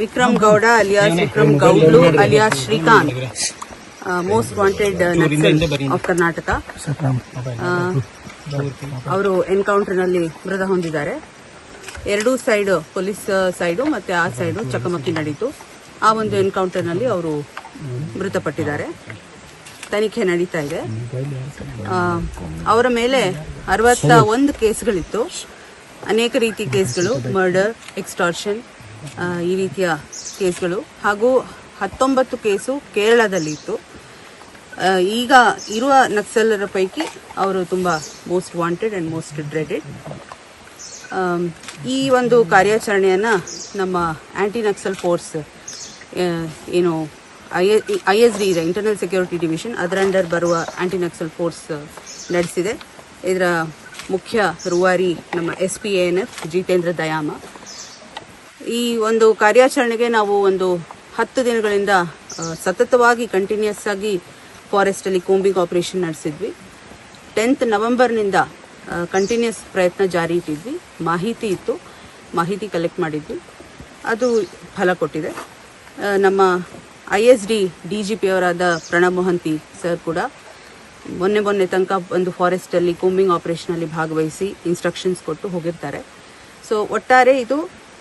Vikram Gowda alias Vikram Gowdlu alias Srikanth most wanted Naxal of Karnataka. ಅವರು ಎನ್ಕೌಂಟರ್ನಲ್ಲಿ ಮೃತ ಹೊಂದಿದ್ದಾರೆ. ಎರಡೂ ಸೈಡ್ ಪೊಲೀಸ್ ಸೈಡು ಮತ್ತೆ ಆ ಸೈಡು ಚಕಮಕಿ ನಡೀತು. ಆ ಒಂದು ಎನ್ಕೌಂಟರ್ನಲ್ಲಿ ಅವರು ಮೃತಪಟ್ಟಿದ್ದಾರೆ. ತನಿಖೆ ನಡೀತಾ ಇದೆ. ಅವರ ಮೇಲೆ ಅರವತ್ತ ಒಂದು ಕೇಸ್ಗಳಿತ್ತು. ಅನೇಕ ರೀತಿ ಕೇಸ್ಗಳು ಮರ್ಡರ್ ಎಕ್ಸ್ಟಾರ್ಷನ್ ಈ ರೀತಿಯ ಕೇಸ್ಗಳು. ಹಾಗೂ ಹತ್ತೊಂಬತ್ತು ಕೇಸು ಕೇರಳದಲ್ಲಿ ಇತ್ತು ಈಗ ಇರುವ ನಕ್ಸಲರ ಪೈಕಿ ಅವರು ತುಂಬ most wanted and most dreaded ಈ ಒಂದು ಕಾರ್ಯಾಚರಣೆಯನ್ನು ನಮ್ಮ ಆ್ಯಂಟಿ ನಕ್ಸಲ್ ಫೋರ್ಸ್ ಏನು ಐ ಐ ಎಸ್ ಡಿ ಇದೆ ಇಂಟರ್ನಲ್ ಸೆಕ್ಯೂರಿಟಿ ಡಿವಿಷನ್ ಅದರ ಅಂಡರ್ ಬರುವ ಆ್ಯಂಟಿ ನಕ್ಸಲ್ ಫೋರ್ಸ್ ನಡೆಸಿದೆ. ಇದರ ಮುಖ್ಯ ರೂವಾರಿ ನಮ್ಮ S P N F Jitendra Dayama. ಈ ಒಂದು ಕಾರ್ಯಾಚರಣೆಗೆ ನಾವು ಒಂದು ಹತ್ತು ದಿನಗಳಿಂದ ಸತತವಾಗಿ ಕಂಟಿನ್ಯೂಸ್ ಆಗಿ ಫಾರೆಸ್ಟಲ್ಲಿ ಕೂಂಬಿಂಗ್ ಆಪರೇಷನ್ ನಡೆಸಿದ್ವಿ. ಟೆಂತ್ ನವೆಂಬರ್ನಿಂದ ಕಂಟಿನ್ಯೂಸ್ ಪ್ರಯತ್ನ ಜಾರಿ ಇಟ್ಟಿದ್ವಿ. ಮಾಹಿತಿ ಇತ್ತು. ಮಾಹಿತಿ ಕಲೆಕ್ಟ್ ಮಾಡಿದ್ವಿ. ಅದು ಫಲ ಕೊಟ್ಟಿದೆ. ನಮ್ಮ I S D D G P ಅವರಾದ Pranab Mohanty sir ಕೂಡ ಮೊನ್ನೆ ಮೊನ್ನೆ ತನಕ ಒಂದು ಫಾರೆಸ್ಟಲ್ಲಿ ಕೂಂಬಿಂಗ್ ಆಪರೇಷನಲ್ಲಿ ಭಾಗವಹಿಸಿ ಇನ್ಸ್ಟ್ರಕ್ಷನ್ಸ್ ಕೊಟ್ಟು ಹೋಗಿರ್ತಾರೆ. ಸೊ ಒಟ್ಟಾರೆ ಇದು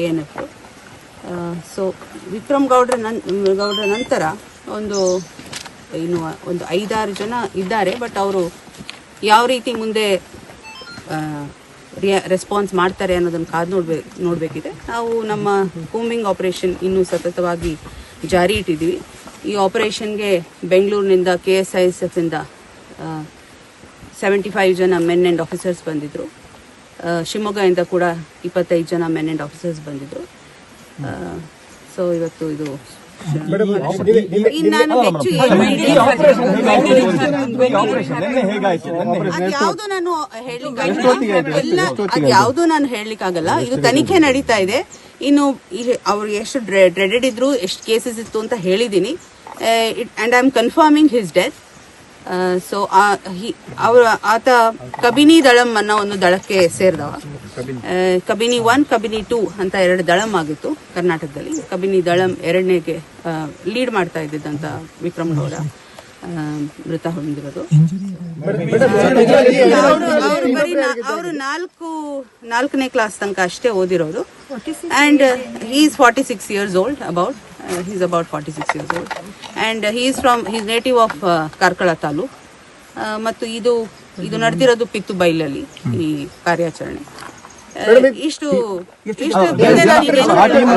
A N F. So Vikram ಗೌಡ್ರ ನನ್, ಗೌಡ್ರ ನಂತರ ಒಂದು, ಇನ್ನು ಒಂದು ಐದಾರು ಜನ ಇದ್ದಾರೆ ಬಟ್ ಅವರು ಯಾವ ರೀತಿ ಮುಂದೆ ರೆಸ್ಪಾನ್ಸ್ ಮಾಡ್ತಾರೆ ಅನ್ನೋದನ್ನು ಕಾದು ನೋಡ್ಬೇಕು ನೋಡಬೇಕಿದೆ. ನಾವು ನಮ್ಮ ಕೂಮಿಂಗ್ ಆಪರೇಷನ್ ಇನ್ನೂ ಸತತವಾಗಿ ಜಾರಿ ಇಟ್ಟಿದ್ದೀವಿ. ಈ ಆಪರೇಷನ್ಗೆ ಬೆಂಗಳೂರಿನಿಂದ ಕೆ ಎಸ್ ಐ ಎಸ್ ಎಫಿಂದ ಸೆವೆಂಟಿ ಫೈವ್ ಜನ ಮೆನ್ ಆ್ಯಂಡ್ ಆಫೀಸರ್ಸ್ ಬಂದಿದ್ದರು ಶಿವಮೊಗ್ಗದಿಂದ ಕೂಡ ಇಪ್ಪತ್ತೈದು ಜನ ಮೆನ್ ಅಂಡ್ ಆಫೀಸರ್ಸ್ ಬಂದಿದ್ರು. ಸೊ ಇವತ್ತು ಇದು ನಾನು ಹೆಚ್ಚು ನಾನು ಹೇಳಲಿಕ್ಕಾಗಲ್ಲ ಎಲ್ಲ ಯಾವುದು ನಾನು ಹೇಳಲಿಕ್ಕಾಗಲ್ಲ. ಇದು ತನಿಖೆ ನಡೀತಾ ಇದೆ. ಇನ್ನು ಅವ್ರು ಎಷ್ಟು ಡ್ರೆಡೆಡ್ ಇದ್ರು ಎಷ್ಟು ಕೇಸಸ್ ಇತ್ತು ಅಂತ ಹೇಳಿದ್ದೀನಿ. And I am confirming his death so ಅವರು ಆತ ಕಬಿನಿ ದಳಂ ಅನ್ನೋ ಒಂದು ದಳಕ್ಕೆ ಸೇರಿದವ. ಕಬಿನಿ. ಒನ್ ಕಬಿನಿ ಟೂ ಅಂತ ಎರಡು ದಳಂ ಆಗಿತ್ತು ಕರ್ನಾಟಕದಲ್ಲಿ. ಕಬಿನಿ ದಳಂ ಎರಡನೇಗೆ ಲೀಡ್ ಮಾಡ್ತಾ ಇದ್ದಿದ್ದಂತ ವಿಕ್ರಮ್ ಗೌಡ ಮೃತ ಹೊಂದಿರೋದು. ಅವರು ನಾಲ್ಕು ನಾಲ್ಕನೇ ಕ್ಲಾಸ್ ತನಕ ಅಷ್ಟೇ ಓದಿರೋದು. And he is forty six years old about he's about forty six And uh, and is is from native native of Karkala taluk ಆ, ಮತ್ತು ಇದು ಇದು ನಡೆದಿರೋದು ಪಿತ್ತು ಬೈಲಲ್ಲಿ ಈ ಕಾರ್ಯಾಚರಣೆ. ಆ, ಇಷ್ಟು ಅದೇನು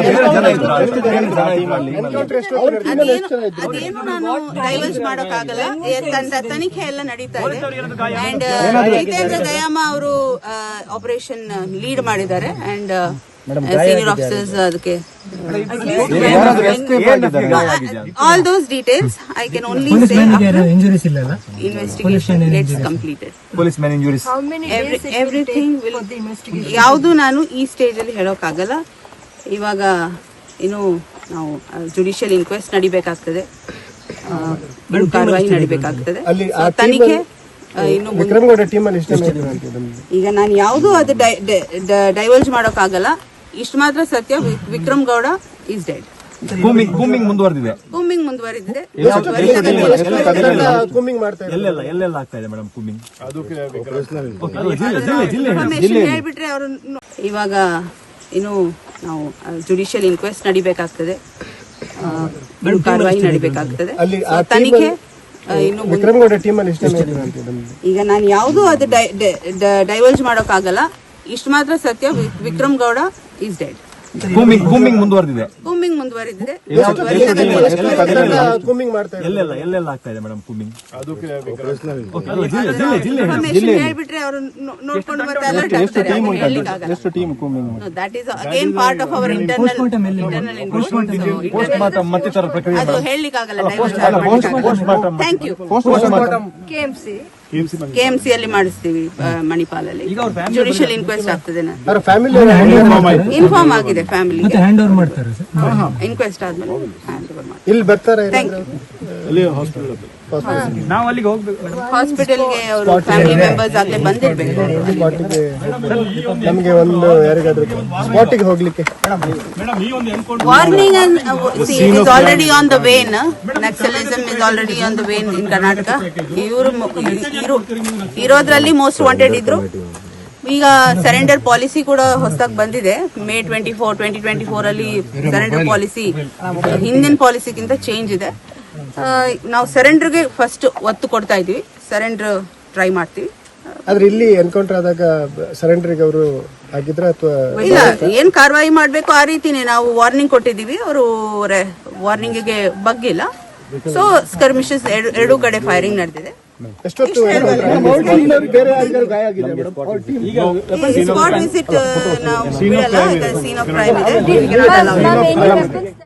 ಅದೇನು ನಾನು ಡೈವರ್ಸ್ ಮಾಡೋಕ್ಕಾಗಲ್ಲ. ಏ, ತನಿಖೆ ಎಲ್ಲ ನಡೀತಾ ಇದೆ. ಅಂಡ್ ಜಿತೇಂದ್ರ ದಯಾಮ ಅವರು ಆಪರೇಷನ್ ಲೀಡ್ ಮಾಡಿದ್ದಾರೆ. ಅಂಡ್ ಸೀನಿಯರ್ ಆಫೀಸರ್ಸ್ ಅದಕ್ಕೆ. All those details I can only say injuries ಇಲ್ಲಲ್ಲ? Investigation gets completed police man injuries everything ಯಾವುದು ನಾನು ಈ ಸ್ಟೇಜ್ ಅಲ್ಲಿ ಹೇಳೋಕ್ಕಾಗಲ್ಲ. ಇವಾಗ ಏನು ನಾವು ಜುಡಿಷಿಯಲ್ ಇನ್ಕ್ವೆಸ್ಟ್ ನಡಿಬೇಕಾಗ್ತದೆ. ಕಾರ್ಯವಾಹಿ ನಡಿಬೇಕಾಗ್ತದೆ. ತನಿಖೆ ಇನ್ನು ಈಗ ನಾನು ಯಾವುದು ಅದು ಡೈವರ್ಜ್ ಮಾಡೋಕ್ಕಾಗಲ್ಲ. ಇಷ್ಟು ಮಾತ್ರ ಸತ್ಯ. Vikram Gowda is dead combing combing ಮುಂದುವರೆದಿದೆ. ಕೂಮಿಂಗ್ ಮಾಡ್ತಾ ಇದ್ದಾರೆ ಎಲ್ಲೆಲ್ಲ ಎಲ್ಲೆಲ್ಲ ಆಗ್ತಾ ಇದೆ ಮೇಡಮ್ ಕೂಮಿಂಗ್. ಇನ್ಫಾರ್ಮೇಶನ್ ಹೇಳ್ಬಿಟ್ರೆ ಅವ್ರು ಇವಾಗ ಇನ್ನು ನಾವು ಜುಡಿಷಿಯಲ್ ಇನ್ಕ್ವೆಸ್ಟ್ ನಡಿಬೇಕಾಗ್ತದೆ. ಕಾರ್ಯವಾಹಿ ನಡಿಬೇಕಾಗ್ತದೆ. ತನಿಖೆ ಇನ್ನು ಮುಂದೆ- ಗೌಡ ಟೀಮ್ ಅಲ್ಲಿ ಎಷ್ಟು ಜನ ಅಂತ ಈಗ ನಾನು ಯಾವುದು ಅದು ಡೈವರ್ಜ್ ಮಾಡೋಕ್ಕಾಗಲ್ಲ. ಇಷ್ಟು ಮಾತ್ರ ಸತ್ಯ. Vikram Gowda is dead. Combing ಮುಂದುವರೆದಿದೆ. ಕೂಮಿಂಗ್ ಮುಂದುವರೆದಿದೆ. ಕೂಮಿಂಗ್ ಮಾಡ್ತಾ ಇದ್ದಾರೆ. ಎಲ್ಲೆಲ್ಲ ಎಲ್ಲೆಲ್ಲ ಆಗ್ತಾ ಇದೆ ಮೇಡಮ್ ಕೂಮಿಂಗ್ ಇನ್ಫಾರ್ಮೇಶನ್ ಹೇಳ್ಬಿಟ್ರೆ ಅವರು ನೋಡ್ಕೊಂಡು ಮತ್ತೆ ಅಲರ್ಟ್ ಆಗ್ತಾರೆ. ಹೇಳಲಿಕ್ಕಾಗಲ್ಲ ಎಷ್ಟು team coming that is again part of our internal internal ಮತ್ತೆ ಮತ್ತಿತರ ಪ್ರಕ್ರಿಯೆ ಅದು ಹೇಳಲಿಕ್ಕಾಗಲ್ಲ ಥ್ಯಾಂಕ್ ಯು ಕೆಎಂಸಿ ಕೆಎಂಸಿ ಅಲ್ಲಿ ಮಾಡಿಸ್ತೀವಿ ಮಣಿಪಾಲಲ್ಲಿ. ಜುಡಿಷಿಯಲ್ ಇನ್ಕ್ವೆಸ್ಟ್ ಆಗ್ತದೆ ಅವ್ರ ಫ್ಯಾಮಿಲಿ ಇನ್ಫಾರ್ಮ್ ಆಗಿದೆ ಫ್ಯಾಮಿಲಿ ಇನ್ಕ್ವೆಸ್ಟ್ ಆದ್ಮೇಲೆ ಇಲ್ಲಿ ಬರ್ತಾರೆ ಥ್ಯಾಂಕ್ ಹೋಗ್ಬೇಕು ಹಾಸ್ಪಿಟಲ್ಗೆ ಅವರು ಫ್ಯಾಮಿಲಿ ಮೆಂಬರ್ಸ್ ಆಗ್ಲೇ ಬಂದಿರ್ಬೇಕು. ನಮಗೆ ಒಂದು ಯಾರಿಗಾದ್ರೂ ಸ್ಪಾಟಿಗೆ ಹೋಗ್ಲಿಕ್ಕೆ. Warning it is already on the wane naxalism is already on the wane in Karnataka ಇವರು ಇರೋದ್ರಲ್ಲಿ ಮೋಸ್ಟ್ ವಾಂಟೆಡ್ ಇದ್ರು. ಈಗ ಸರೆಂಡರ್ ಪಾಲಿಸಿ ಕೂಡ ಹೊಸದಾಗಿ ಬಂದಿದೆ. May twenty four twenty twenty four ಅಲ್ಲಿ ಸರೆಂಡರ್ ಪಾಲಿಸಿ ಹಿಂದಿನ ಪಾಲಿಸಿಗಿಂತ ಚೇಂಜ್ ಇದೆ. ನಾವು ಸರೆಂಡರ್ಗೆ ಫಸ್ಟ್ ಒತ್ತು ಕೊಡ್ತಾ ಇದೀವಿ. ಸರೆಂಡರ್ ಟ್ರೈ ಮಾಡ್ತೀವಿ. ಆದ್ರೆ ಇಲ್ಲಿ ಎನ್ಕೌಂಟರ್ ಆದಾಗ ಸರೆಂಡರ್ಗೆ ಅವರು ಆಗಿದ್ರ ಅಥವಾ ಇಲ್ಲ ಏನ್ ಕಾರ್ವಾಯಿ ಮಾಡ್ಬೇಕು ಆ ರೀತಿನೇ ನಾವು ವಾರ್ನಿಂಗ್ ಕೊಟ್ಟಿದೀವಿ ಅವರು ವಾರ್ನಿಂಗಿಗೆ ಬಗ್ಗಿಲ್ಲ. ಸೊ ಸ್ಕರ್ಮಿಶಸ್ ಎರಡೂ ಕಡೆ ಫೈರಿಂಗ್ ನಡೆದಿದೆ. ಎಷ್ಟೊತ್ತು ಸ್ಪಾಟ್ ವಿಸಿಟ್ ನಾವು ಸೀನ್ ಆಫ್ ಕ್ರೈಮ್ ಇದೆ.